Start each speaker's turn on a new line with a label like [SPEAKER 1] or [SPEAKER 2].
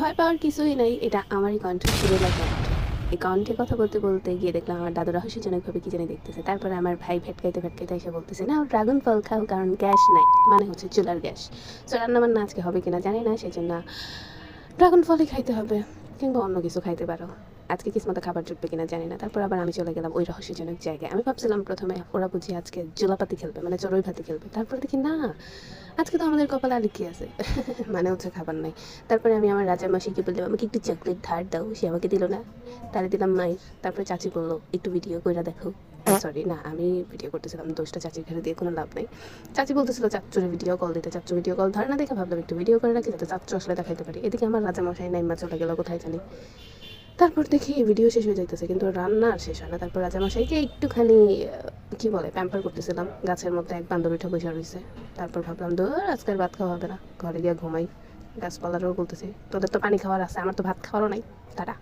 [SPEAKER 1] ভয় পাওয়ার কিছুই নাই। এটা আমারই কণ্ঠ শুরু কণ্ঠ। এই কণ্ঠে কথা বলতে বলতে গিয়ে দেখলাম আমার দাদু রহস্যজনকভাবে কি জানি দেখতেছে। তারপরে আমার ভাই ভেটকাইতে ভেটকাইতে এসে বলতেছে না ড্রাগন ফল খাও, কারণ গ্যাস নাই। মানে হচ্ছে চুলার গ্যাস। তো রান্নাবান্না আজকে হবে কিনা জানি না সেই জন্য ড্রাগন ফলই খাইতে হবে কিংবা অন্য কিছু খাইতে পারো। আজকে কিসমতে খাবার জুটবে কিনা জানি না। তারপর আবার আমি চলে গেলাম ওই রহস্যজনক জায়গায়। আমি ভাবছিলাম প্রথমে ওরা বুঝি আজকে জোলাপাতি খেলবে মানে চড়ুই ভাতি খেলবে। তারপর দেখি না আজকে তো আমাদের কপালে আর কি আছে? মানে হচ্ছে খাবার নাই। তারপরে আমি আমার রাজার মাসিকে বললাম আমাকে একটু চকলেট ধার দাও। সে আমাকে দিল না। তারে দিলাম মায়ের তারপরে চাচি বলল একটু ভিডিও করে দেখো। সরি না আমি ভিডিও করতেছিলাম দোষটা চাচির ঘরে দিয়ে কোনো লাভ নেই। চাচি বলতেছিল চাচ্চুরে ভিডিও কল দিতে চাচ্চু ভিডিও কল ধরে না দেখে? ভাবলাম একটু ভিডিও করে রাখি যাতে চাচ্চু আসলে দেখাইতে পারি। এদিকে আমার রাজা মশাই নাইমা চলে গেল কোথায় জানি। তারপর দেখি ভিডিও শেষ হয়ে যাইতেছে, কিন্তু রান্না আর শেষ হয় না। তারপর রাজামশাইকে একটুখানি কি বলে প্যাম্পার করতেছিলাম। গাছের মধ্যে এক বান্ধবীটা বসে রয়েছে তারপর ভাবলাম দূর আজকের ভাত খাওয়া হবে না। ঘরে গিয়ে ঘুমাই। গাছপালারও বলতেছি, তোদের তো পানি খাওয়ার আছে, আমার তো ভাত খাওয়ারও নাই। তারা